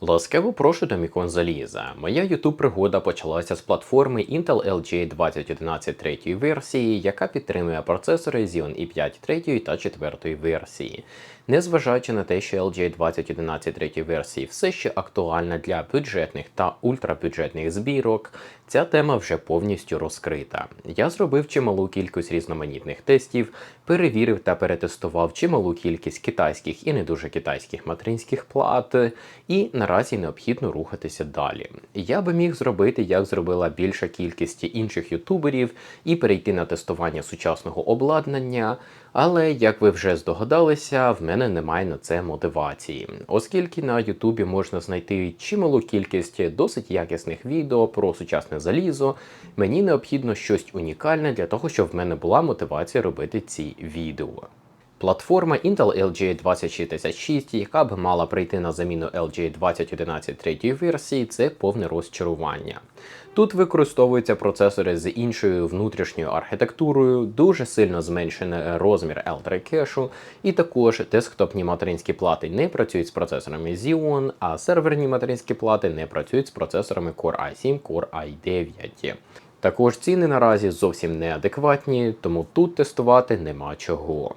Ласкаво прошу до Мікон Заліза. Моя YouTube пригода почалася з платформи Intel LGA 2011 третьої версії, яка підтримує процесори Xeon i5 третьої та четвертої версії. Незважаючи на те, що LGA 2011 третьої версії все ще актуальна для бюджетних та ультрабюджетних збірок, ця тема вже повністю розкрита. Я зробив чималу кількість різноманітних тестів, перевірив та перетестував чималу кількість китайських і не дуже китайських материнських плат, і наразі необхідно рухатися далі. Я би міг зробити, як зробила більша кількість інших ютуберів, і перейти на тестування сучасного обладнання. Але як ви вже здогадалися, в мене немає на це мотивації, оскільки на Ютубі можна знайти чималу кількість досить якісних відео про сучасне залізо, мені необхідно щось унікальне для того, щоб в мене була мотивація робити ці відео. Платформа Intel LGA 2066, яка б мала прийти на заміну LGA 2011 третьої версії, це повне розчарування. Тут використовуються процесори з іншою внутрішньою архітектурою, дуже сильно зменшений розмір L3 кешу, і також десктопні материнські плати не працюють з процесорами Xeon, а серверні материнські плати не працюють з процесорами Core i7, Core i9. Також ціни наразі зовсім неадекватні, тому тут тестувати нема чого.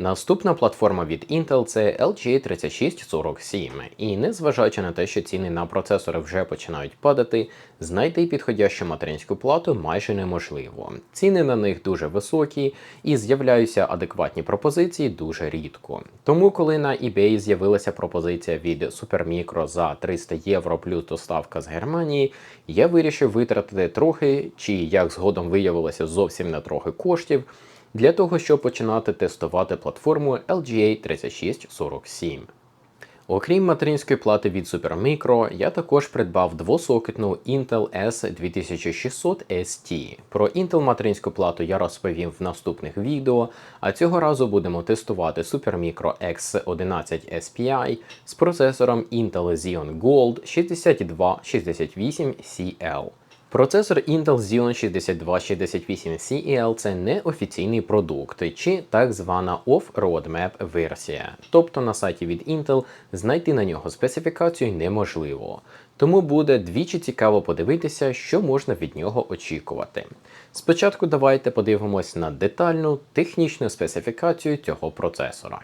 Наступна платформа від Intel це LGA 3647, і незважаючи на те, що ціни на процесори вже починають падати, знайти підходящу материнську плату майже неможливо. Ціни на них дуже високі і з'являються адекватні пропозиції дуже рідко. Тому, коли на eBay з'явилася пропозиція від Supermicro за 300 євро плюс доставка з Германії, я вирішив витратити трохи, чи як згодом виявилося зовсім не трохи коштів для того, щоб починати тестувати платформу LGA 3647. Окрім материнської плати від Supermicro, я також придбав двосокетну Intel S2600 ST. Про Intel материнську плату я розповім в наступних відео, а цього разу будемо тестувати Supermicro X11 SPI з процесором Intel Xeon Gold 6268CL. Процесор Intel Xeon 6268 CEL це не офіційний продукт чи так звана off-roadmap версія. Тобто на сайті від Intel знайти на нього специфікацію неможливо. Тому буде двічі цікаво подивитися, що можна від нього очікувати. Спочатку давайте подивимось на детальну технічну специфікацію цього процесора.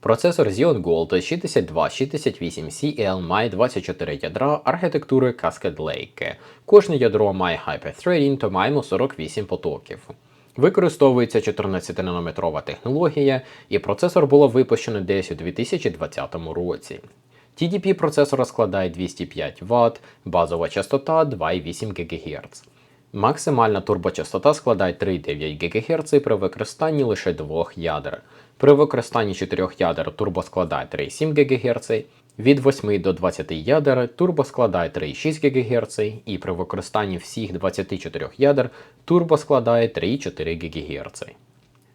Процесор Xeon Gold 6268CL має 24 ядра архітектури Cascade Lake. Кожне ядро має Hyper-Threading, то маємо 48 потоків. Використовується 14-нанометрова технологія, і процесор було випущено десь у 2020 році. TDP процесора складає 205 Вт, базова частота 2,8 ГГц. Максимальна турбочастота складає 3,9 ГГц при використанні лише двох ядер. При використанні 4 ядер турбо складає 3,7 ГГц, від 8 до 20 ядер турбо складає 3,6 ГГц, і при використанні всіх 24 ядер турбо складає 3,4 ГГц.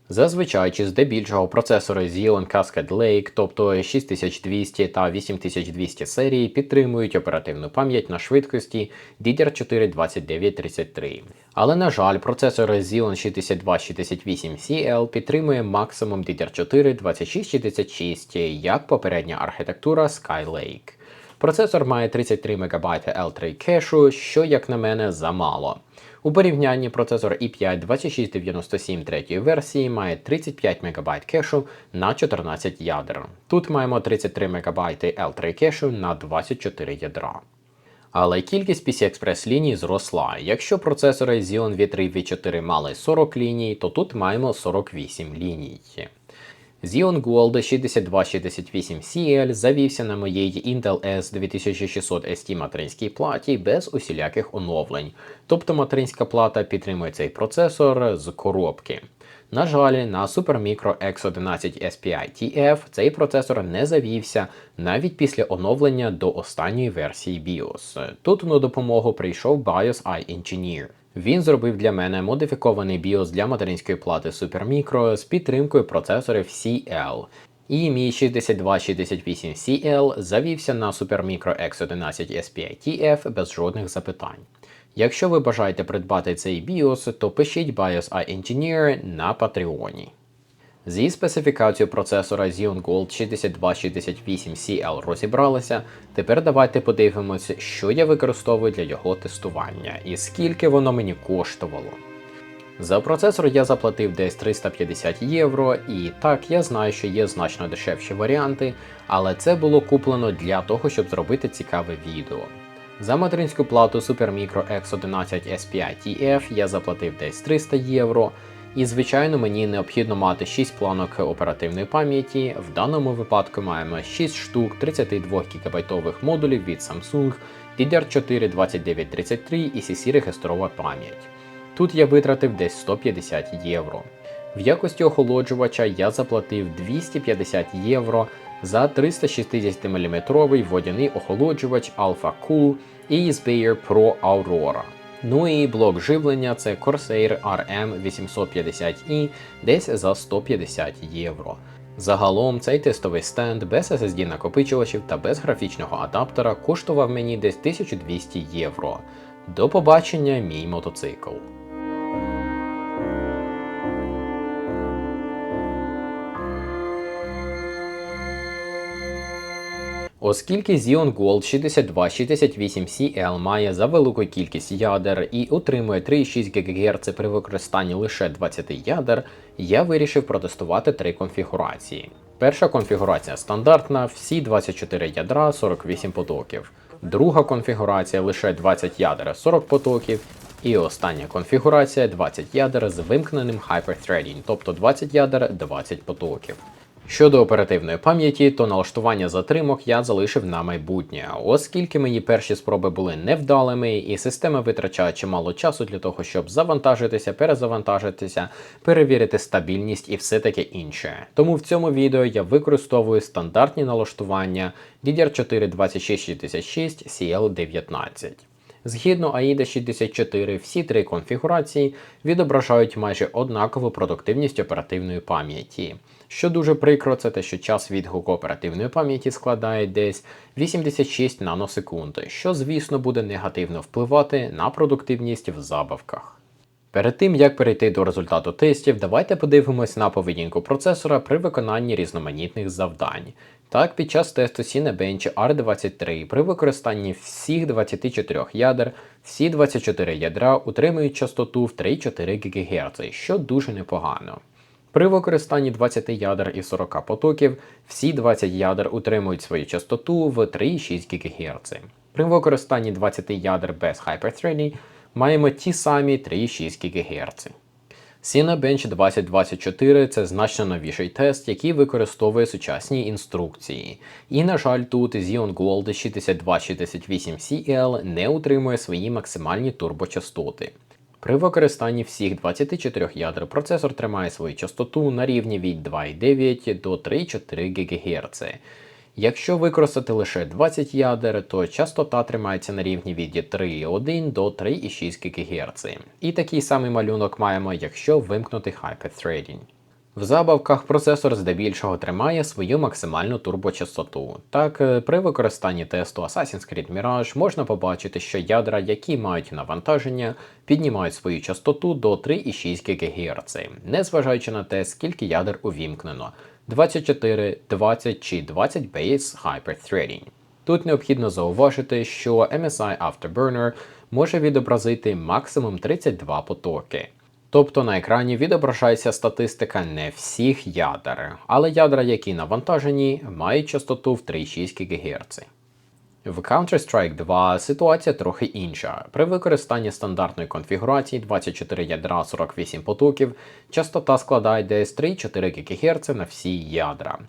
Зазвичай чи здебільшого процесори Xeon Cascade Lake, тобто 6200 та 8200 серії, підтримують оперативну пам'ять на швидкості DDR4 2933. Але, на жаль, процесор Xeon 6268CL підтримує максимум DDR4 2666, як попередня архітектура Skylake. Процесор має 33 МБ L3 кешу, що, як на мене, замало. У порівнянні процесор i5 2697 третьої версії має 35 МБ кешу на 14 ядер. Тут маємо 33 МБ L3 кешу на 24 ядра. Але кількість PCI-Express ліній зросла. Якщо процесори Xeon V3 V4 мали 40 ліній, то тут маємо 48 ліній. Xeon Gold 6268CL завівся на моїй Intel S 2600 ST материнській платі без усіляких оновлень, тобто материнська плата підтримує цей процесор з коробки. На жаль, на Supermicro X11 SPI TF цей процесор не завівся навіть після оновлення до останньої версії BIOS. Тут на допомогу прийшов BIOS iEngineer. Він зробив для мене модифікований BIOS для материнської плати Supermicro з підтримкою процесорів CL. І мій 6268CL завівся на Supermicro X11 SPI TF без жодних запитань. Якщо ви бажаєте придбати цей BIOS, то пишіть BIOS iEngineer на Патреоні. Зі специфікацією процесора Xeon Gold 6268CL розібралися. Тепер давайте подивимося, що я використовую для його тестування і скільки воно мені коштувало. За процесор я заплатив десь 350 євро, і так я знаю, що є значно дешевші варіанти, але це було куплено для того, щоб зробити цікаве відео. За материнську плату Supermicro X11 S5TF я заплатив десь 300 євро. І, звичайно, мені необхідно мати 6 планок оперативної пам'яті. В даному випадку маємо 6 штук 32 ГБ модулів від Samsung, DDR4 2933 і CC регістрова пам'ять. Тут я витратив десь 150 євро. В якості охолоджувача я заплатив 250 євро за 360 мм водяний охолоджувач Alpha Cool і Bayer Pro Aurora. Ну і блок живлення це Corsair RM850i десь за 150 євро. Загалом цей тестовий стенд без SSD накопичувачів та без графічного адаптера коштував мені десь 1200 євро. До побачення, мій мотоцикл. Оскільки Xeon Gold 6268CL має за велику кількість ядер і отримує 3,6 ГГц при використанні лише 20 ядер, я вирішив протестувати три конфігурації. Перша конфігурація стандартна, всі 24 ядра 48 потоків. Друга конфігурація лише 20 ядер 40 потоків. І остання конфігурація 20 ядер з вимкненим hyperthreading, тобто 20 ядер 20 потоків. Щодо оперативної пам'яті, то налаштування затримок я залишив на майбутнє, оскільки мені перші спроби були невдалими, і система витрачає чимало часу для того, щоб завантажитися, перезавантажитися, перевірити стабільність і все таке інше. Тому в цьому відео я використовую стандартні налаштування DDR4 2666 CL19. Згідно AIDA 64, всі три конфігурації відображають майже однакову продуктивність оперативної пам'яті. Що дуже прикро, це те, що час відгуку оперативної пам'яті складає десь 86 наносекунди, що, звісно, буде негативно впливати на продуктивність в забавках. Перед тим як перейти до результату тестів, давайте подивимось на поведінку процесора при виконанні різноманітних завдань. Так, під час тесту Cinebench R23 при використанні всіх 24 ядер, всі 24 ядра утримують частоту в 3-4 ГГц, що дуже непогано. При використанні 20 ядер і 40 потоків всі 20 ядер утримують свою частоту в 3,6 ГГц. При використанні 20 ядер без Hyperthreading маємо ті самі 3,6 ГГц. Cinebench 2024 це значно новіший тест, який використовує сучасні інструкції. І, на жаль, тут Xeon Gold 6268CL не утримує свої максимальні турбочастоти. При використанні всіх 24 ядер процесор тримає свою частоту на рівні від 2,9 до 3,4 ГГц. Якщо використати лише 20 ядер, то частота тримається на рівні від 3,1 до 3,6 ГГц. І такий самий малюнок маємо, якщо вимкнути Hyperthreading. В забавках процесор здебільшого тримає свою максимальну турбочастоту. Так, е, при використанні тесту Assassin's Creed Mirage можна побачити, що ядра, які мають навантаження, піднімають свою частоту до 3,6 ГГц, незважаючи на те, скільки ядер увімкнено 24, 20 чи 20 Base Hyperthreading. Тут необхідно зауважити, що MSI Afterburner може відобразити максимум 32 потоки. Тобто на екрані відображається статистика не всіх ядер, але ядра, які навантажені, мають частоту в 3,6 ГГц. В Counter-Strike 2 ситуація трохи інша. При використанні стандартної конфігурації 24 ядра 48 потоків, частота складає десь 3-4 ГГц на всі ядра.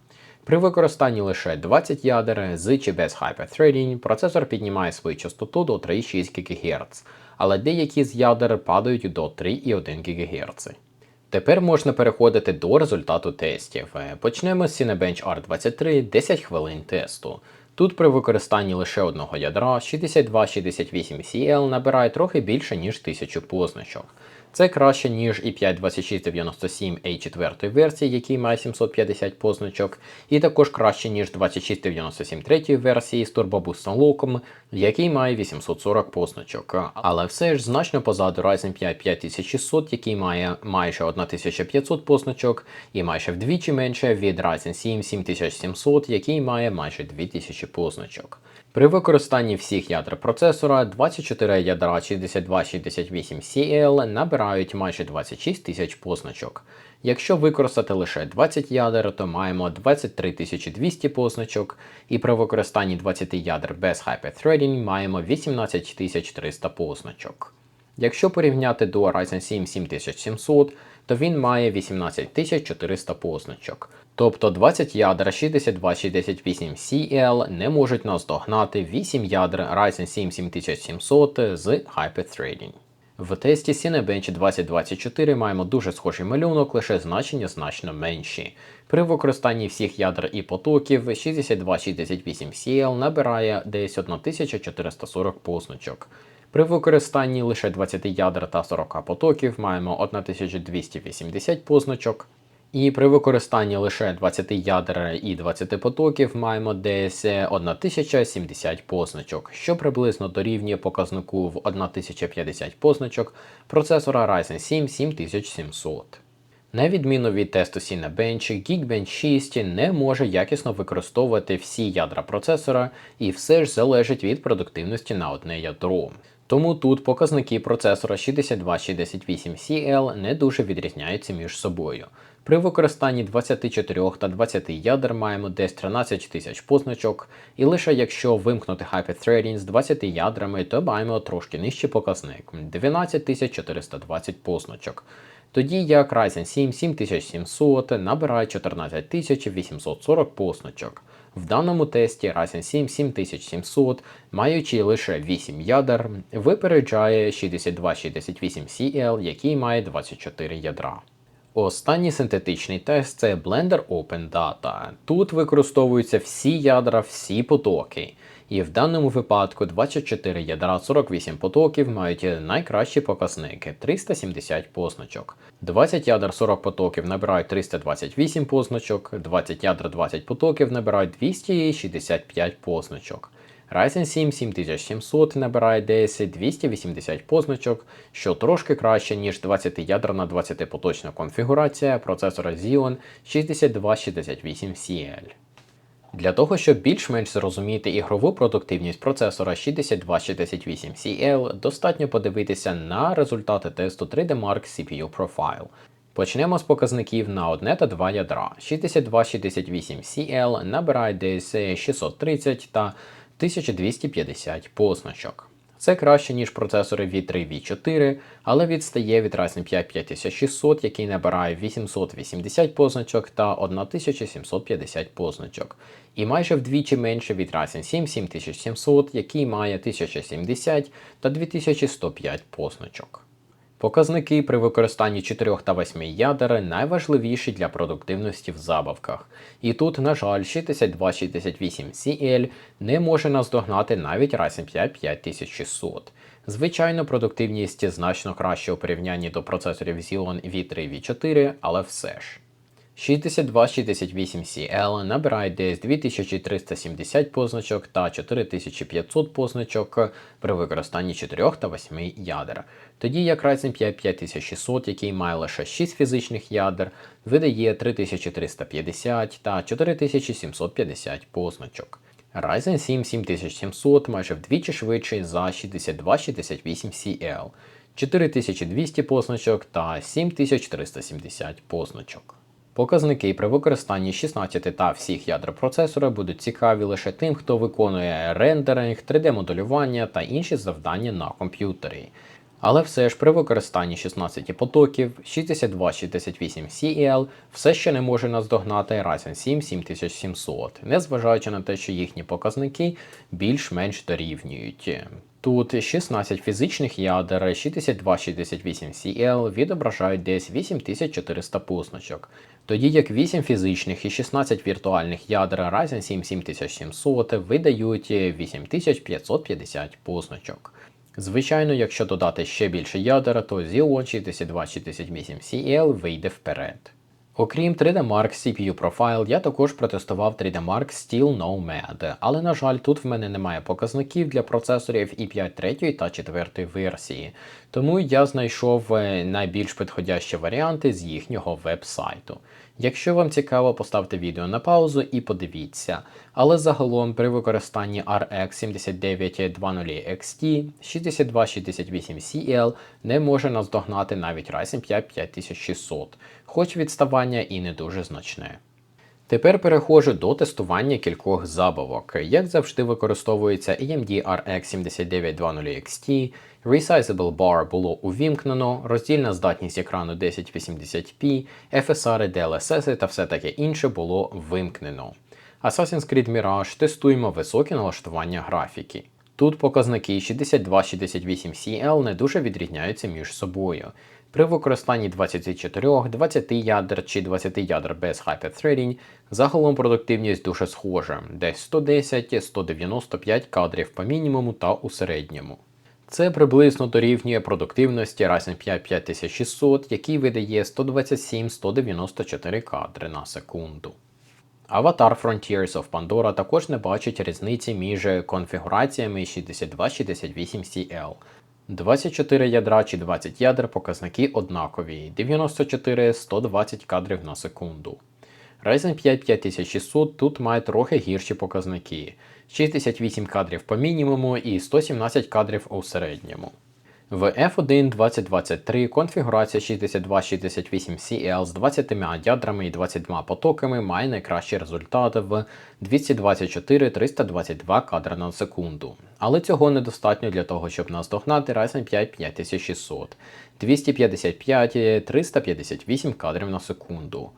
При використанні лише 20 ядер з чи без Hyperthreading процесор піднімає свою частоту до 3,6 ГГц але деякі з ядер падають до 3,1 ГГц. Тепер можна переходити до результату тестів. Почнемо з Cinebench R23 10 хвилин тесту. Тут при використанні лише одного ядра 6268CL набирає трохи більше, ніж 1000 позначок. Це краще, ніж і 52697 a 4 версії, який має 750 позначок, і також краще, ніж 2697 3 версії з Boost Unlock, який має 840 позначок. Але все ж значно позаду Ryzen 5 5600, який має майже 1500 позначок, і майже вдвічі менше від Ryzen 7 7700, який має майже 2000 позначок. При використанні всіх ядер процесора 24 ядра 6268CL набирають майже 26 тисяч позначок. Якщо використати лише 20 ядер, то маємо 23 200 позначок, і при використанні 20 ядер без Hyperthreading маємо 18 300 позначок. Якщо порівняти до Ryzen 7 7700, то він має 18400 позначок. Тобто 20 ядер 6268CL не можуть наздогнати 8 ядер Ryzen 7 7700 з Hyperthreading. В тесті Cinebench 2024 маємо дуже схожий малюнок, лише значення значно менші. При використанні всіх ядер і потоків 6268CL набирає десь 1440 позначок. При використанні лише 20 ядер та 40 потоків маємо 1280 позначок. І при використанні лише 20 ядер і 20 потоків маємо десь 1070 позначок, що приблизно дорівнює показнику в 1050 позначок процесора Ryzen 7 7700. На відміну від тесту Cinebench, Geekbench 6 не може якісно використовувати всі ядра процесора і все ж залежить від продуктивності на одне ядро. Тому тут показники процесора 6268CL не дуже відрізняються між собою. При використанні 24 та 20 ядер маємо десь 13 тисяч позначок, і лише якщо вимкнути Hyperthreading з 20 ядрами, то маємо трошки нижчий показник 12420 позначок. Тоді як Ryzen 7 7700 набирає 14840 позначок. В даному тесті Ryzen 7 7700, маючи лише 8 ядер, випереджає 6268CL, який має 24 ядра. Останній синтетичний тест це Blender Open Data. Тут використовуються всі ядра, всі потоки. І в даному випадку 24 ядра 48 потоків мають найкращі показники 370 позначок. 20 ядер 40 потоків набирають 328 позначок, 20 ядер 20 потоків набирають 265 позначок. Ryzen 7 7700 набирає десь 280 позначок, що трошки краще, ніж 20 ядер на 20 поточна конфігурація процесора Xeon 6268CL. Для того, щоб більш-менш зрозуміти ігрову продуктивність процесора 6268CL, достатньо подивитися на результати тесту 3D Mark CPU Profile. Почнемо з показників на одне та два ядра. 6268CL набирає десь 630 та 1250 позначок. Це краще, ніж процесори V3 V4, але відстає від Ryzen 5 5600, який набирає 880 позначок та 1750 позначок, і майже вдвічі менше від Ryzen 7 7700, який має 1070 та 2105 позначок. Показники при використанні 4 та 8 ядер найважливіші для продуктивності в забавках. І тут, на жаль, 6268CL не може наздогнати навіть Ryzen 5 5600. Звичайно, продуктивність значно краще у порівнянні до процесорів Xeon V3 V4, але все ж. 6268CL набирає десь 2370 позначок та 4500 позначок при використанні 4 та 8 ядер. Тоді як Ryzen 5 5600, який має лише 6 фізичних ядер, видає 3350 та 4750 позначок. Ryzen 7 7700 майже вдвічі швидший за 6268CL, 4200 позначок та 7370 позначок. Показники при використанні 16 та всіх ядер процесора будуть цікаві лише тим, хто виконує рендеринг, 3D-моделювання та інші завдання на комп'ютері. Але все ж при використанні 16 потоків 6268CL все ще не може наздогнати Ryzen 7 7700, незважаючи на те, що їхні показники більш-менш дорівнюють. Тут 16 фізичних ядер 6268CL відображають десь 8400 позначок, тоді як 8 фізичних і 16 віртуальних ядер Ryzen 7 7700 видають 8550 позначок. Звичайно, якщо додати ще більше ядер, то Xeon 6268CL вийде вперед. Окрім 3D Mark CPU Profile, я також протестував 3D Mark Steel Nomad, але на жаль, тут в мене немає показників для процесорів i5 3 та 4 версії, тому я знайшов е, найбільш підходящі варіанти з їхнього веб-сайту. Якщо вам цікаво, поставте відео на паузу і подивіться. Але загалом при використанні RX 7920 XT 6268CL не може наздогнати навіть Ryzen 5 5600, хоч відставання і не дуже значне. Тепер переходжу до тестування кількох забавок. Як завжди використовується AMD RX 7920 XT, Resizable Bar було увімкнено, роздільна здатність екрану 1080p, FSR, DLSS та все таке інше було вимкнено. Assassin's Creed Mirage тестуємо високі налаштування графіки. Тут показники 6268CL не дуже відрізняються між собою. При використанні 24, 20 ядер чи 20 ядер без hyperthreading загалом продуктивність дуже схожа, десь 110-195 кадрів по мінімуму та у середньому. Це приблизно дорівнює продуктивності Ryzen 5 5600, який видає 127-194 кадри на секунду. Аватар Frontiers of Pandora також не бачить різниці між конфігураціями 6268CL. 24 ядра чи 20 ядер показники однакові 94-120 кадрів на секунду. Ryzen 5 5600 тут має трохи гірші показники 68 кадрів по мінімуму і 117 кадрів у середньому. В F1 2023 конфігурація 6268CL з 20 ядрами і 22 потоками має найкращий результат в 224-322 кадри на секунду. Але цього недостатньо для того, щоб наздогнати Ryzen 5 5600 255-358 кадрів на секунду.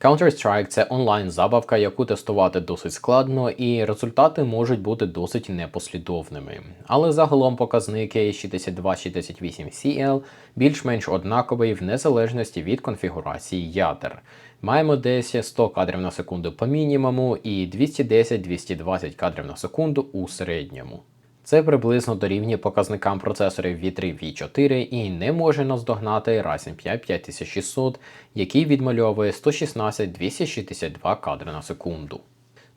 Counter-Strike це онлайн-забавка, яку тестувати досить складно, і результати можуть бути досить непослідовними. Але загалом показники 6268CL більш-менш однаковий в незалежності від конфігурації ядер. Маємо десь 100 кадрів на секунду по мінімуму і 210-220 кадрів на секунду у середньому. Це приблизно дорівнює показникам процесорів V3 V4 і не може наздогнати Ryzen 5 5600, який відмальовує 116-262 кадри на секунду.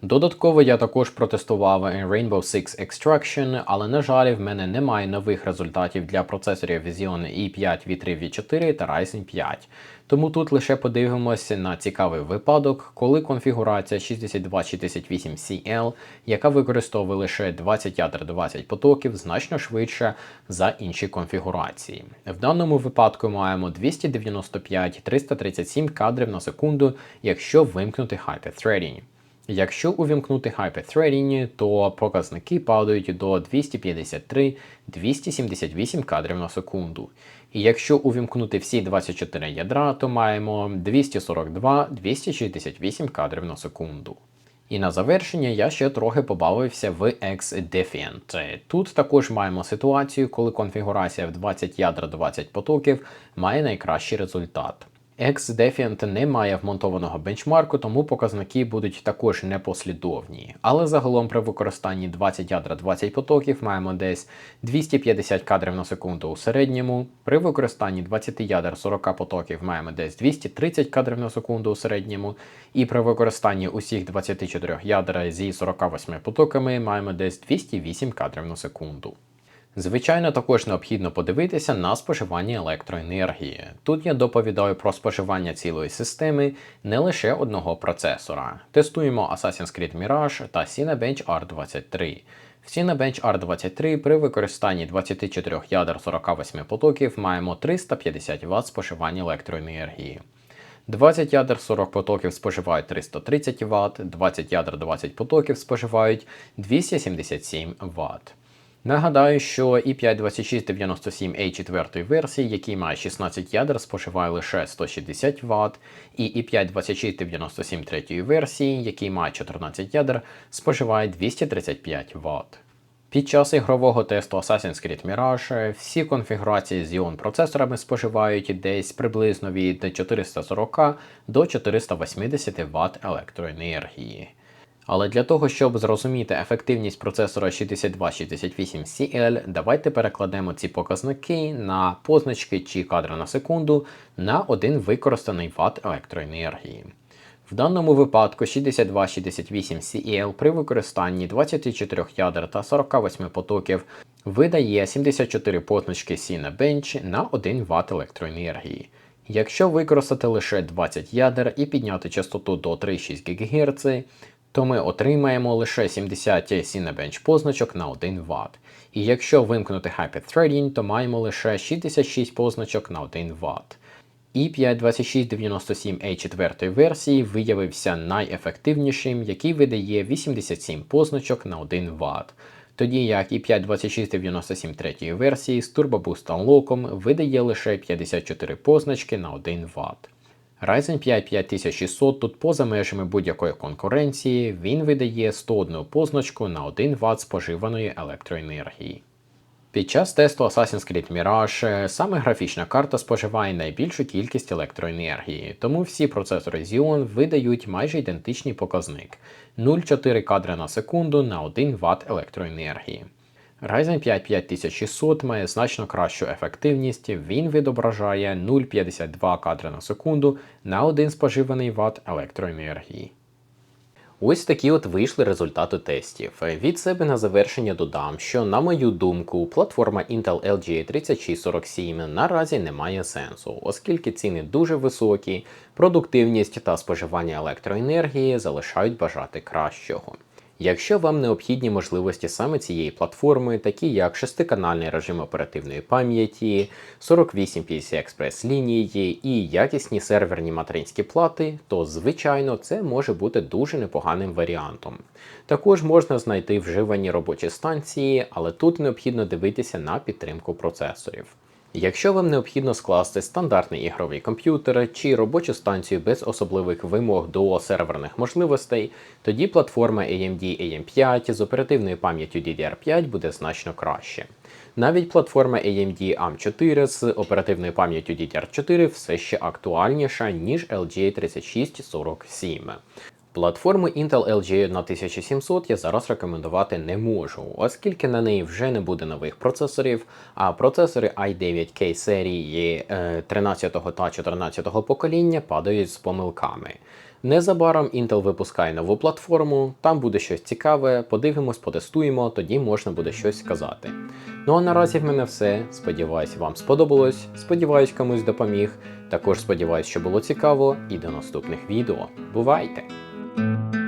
Додатково я також протестував Rainbow Six Extraction, але, на жаль, в мене немає нових результатів для процесорів Xeon i5 V3 V4 та Ryzen 5. Тому тут лише подивимося на цікавий випадок, коли конфігурація 6268CL, яка використовує лише 20 ядер 20 потоків, значно швидша за інші конфігурації. В даному випадку маємо 295-337 кадрів на секунду, якщо вимкнути Hyperthreading. Якщо увімкнути Hyperthreading, то показники падають до 253-278 кадрів на секунду. І якщо увімкнути всі 24 ядра, то маємо 242-268 кадрів на секунду. І на завершення я ще трохи побавився в X-Defiant. Тут також маємо ситуацію, коли конфігурація в 20 ядер 20 потоків має найкращий результат. X-Defiant не має вмонтованого бенчмарку, тому показники будуть також непослідовні. Але загалом при використанні 20 ядра 20 потоків маємо десь 250 кадрів на секунду у середньому. При використанні 20 ядер 40 потоків маємо десь 230 кадрів на секунду у середньому. І при використанні усіх 24 ядер зі 48 потоками маємо десь 208 кадрів на секунду. Звичайно, також необхідно подивитися на споживання електроенергії. Тут я доповідаю про споживання цілої системи, не лише одного процесора. Тестуємо Assassin's Creed Mirage та Cinebench R23. В Cinebench R23 при використанні 24 ядер 48 потоків маємо 350 Вт споживання електроенергії. 20 ядер 40 потоків споживають 330 Вт, 20 ядер 20 потоків споживають 277 Вт. Нагадаю, що i5 2697A4 версії, який має 16 ядер, споживає лише 160 Вт, і i5 2697 третьої версії, який має 14 ядер, споживає 235 Вт. Під час ігрового тесту Assassin's Creed Mirage всі конфігурації з Xeon процесорами споживають десь приблизно від 440 до 480 Вт електроенергії. Але для того, щоб зрозуміти ефективність процесора 6268CL, давайте перекладемо ці показники на позначки чи кадри на секунду на один використаний Вт електроенергії. В даному випадку 6268CL при використанні 24 ядер та 48 потоків видає 74 позначки Cinebench на 1 Вт електроенергії. Якщо використати лише 20 ядер і підняти частоту до 3,6 ГГц, то ми отримаємо лише 70 Cinebench позначок на 1 Вт. І якщо вимкнути Hyper Threading, то маємо лише 66 позначок на 1 Вт. І 52697A4 версії виявився найефективнішим, який видає 87 позначок на 1 Вт. Тоді як і 52697 третьої версії з Turbo Boost Unlock видає лише 54 позначки на 1 Вт. Ryzen 5 5600 тут поза межами будь-якої конкуренції, він видає 101 позначку на 1 Вт споживаної електроенергії. Під час тесту Assassin's Creed Mirage саме графічна карта споживає найбільшу кількість електроенергії, тому всі процесори Xeon видають майже ідентичний показник 0,4 кадри на секунду на 1 Вт електроенергії. Ryzen 5 5600 має значно кращу ефективність, він відображає 0,52 кадри на секунду на 1 споживаний Вт електроенергії. Ось такі от вийшли результати тестів. Від себе на завершення додам, що, на мою думку, платформа Intel LGA 3647 наразі не має сенсу, оскільки ціни дуже високі, продуктивність та споживання електроенергії залишають бажати кращого. Якщо вам необхідні можливості саме цієї платформи, такі як шестиканальний режим оперативної пам'яті, 48 PCI Express лінії і якісні серверні материнські плати, то звичайно це може бути дуже непоганим варіантом. Також можна знайти вживані робочі станції, але тут необхідно дивитися на підтримку процесорів. Якщо вам необхідно скласти стандартний ігровий комп'ютер чи робочу станцію без особливих вимог до серверних можливостей, тоді платформа AMD AM5 з оперативною пам'яттю DDR5 буде значно краще. Навіть платформа AMD AM4 з оперативною пам'яттю DDR4 все ще актуальніша, ніж LGA3647. Платформи Intel LG 1700 я зараз рекомендувати не можу, оскільки на неї вже не буде нових процесорів, а процесори i9K серії е, 13 та 14 покоління падають з помилками. Незабаром Intel випускає нову платформу, там буде щось цікаве, подивимось, потестуємо, тоді можна буде щось сказати. Ну а наразі в мене все. Сподіваюсь, вам сподобалось. Сподіваюсь, комусь допоміг. Також сподіваюсь, що було цікаво, і до наступних відео. Бувайте! Thank you.